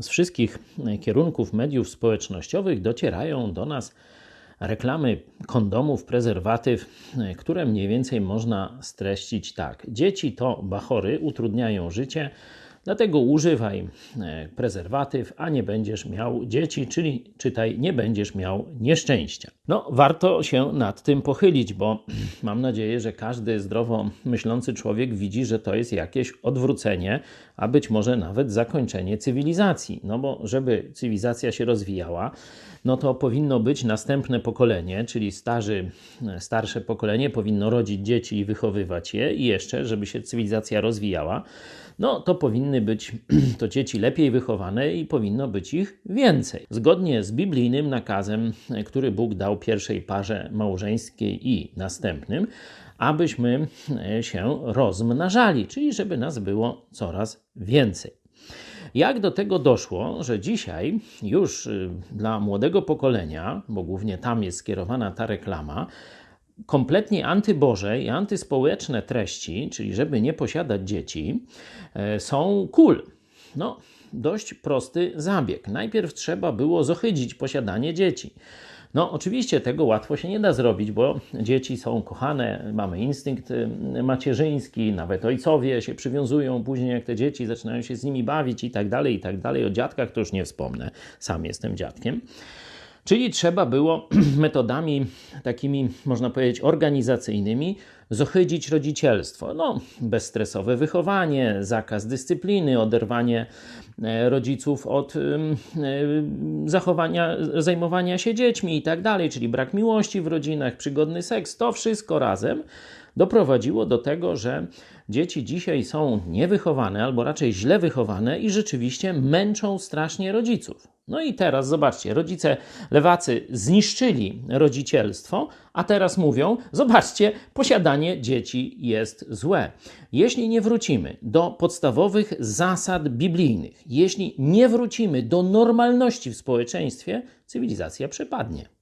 z wszystkich kierunków mediów społecznościowych docierają do nas reklamy kondomów, prezerwatyw, które mniej więcej można streścić tak. Dzieci to bachory, utrudniają życie, Dlatego używaj e, prezerwatyw, a nie będziesz miał dzieci, czyli czytaj, nie będziesz miał nieszczęścia. No, warto się nad tym pochylić, bo mam nadzieję, że każdy zdrowo myślący człowiek widzi, że to jest jakieś odwrócenie, a być może nawet zakończenie cywilizacji. No bo żeby cywilizacja się rozwijała, no to powinno być następne pokolenie, czyli starzy, starsze pokolenie powinno rodzić dzieci i wychowywać je, i jeszcze, żeby się cywilizacja rozwijała, no to powinny być to dzieci lepiej wychowane i powinno być ich więcej. Zgodnie z biblijnym nakazem, który Bóg dał pierwszej parze małżeńskiej i następnym, abyśmy się rozmnażali, czyli żeby nas było coraz więcej. Jak do tego doszło, że dzisiaj już y, dla młodego pokolenia, bo głównie tam jest skierowana ta reklama, kompletnie antyboże i antyspołeczne treści, czyli żeby nie posiadać dzieci, e, są cool. No, dość prosty zabieg. Najpierw trzeba było zohydzić posiadanie dzieci. No, oczywiście tego łatwo się nie da zrobić, bo dzieci są kochane, mamy instynkt y, macierzyński, nawet ojcowie się przywiązują później, jak te dzieci zaczynają się z nimi bawić i tak dalej, i tak dalej. O dziadkach to już nie wspomnę, sam jestem dziadkiem. Czyli trzeba było metodami takimi, można powiedzieć, organizacyjnymi zohydzić rodzicielstwo. No, bezstresowe wychowanie, zakaz dyscypliny, oderwanie e, rodziców od e, zachowania, zajmowania się dziećmi i tak dalej, czyli brak miłości w rodzinach, przygodny seks, to wszystko razem doprowadziło do tego, że dzieci dzisiaj są niewychowane albo raczej źle wychowane i rzeczywiście męczą strasznie rodziców. No i teraz zobaczcie, rodzice lewacy zniszczyli rodzicielstwo, a teraz mówią: zobaczcie, posiadanie dzieci jest złe. Jeśli nie wrócimy do podstawowych zasad biblijnych, jeśli nie wrócimy do normalności w społeczeństwie, cywilizacja przepadnie.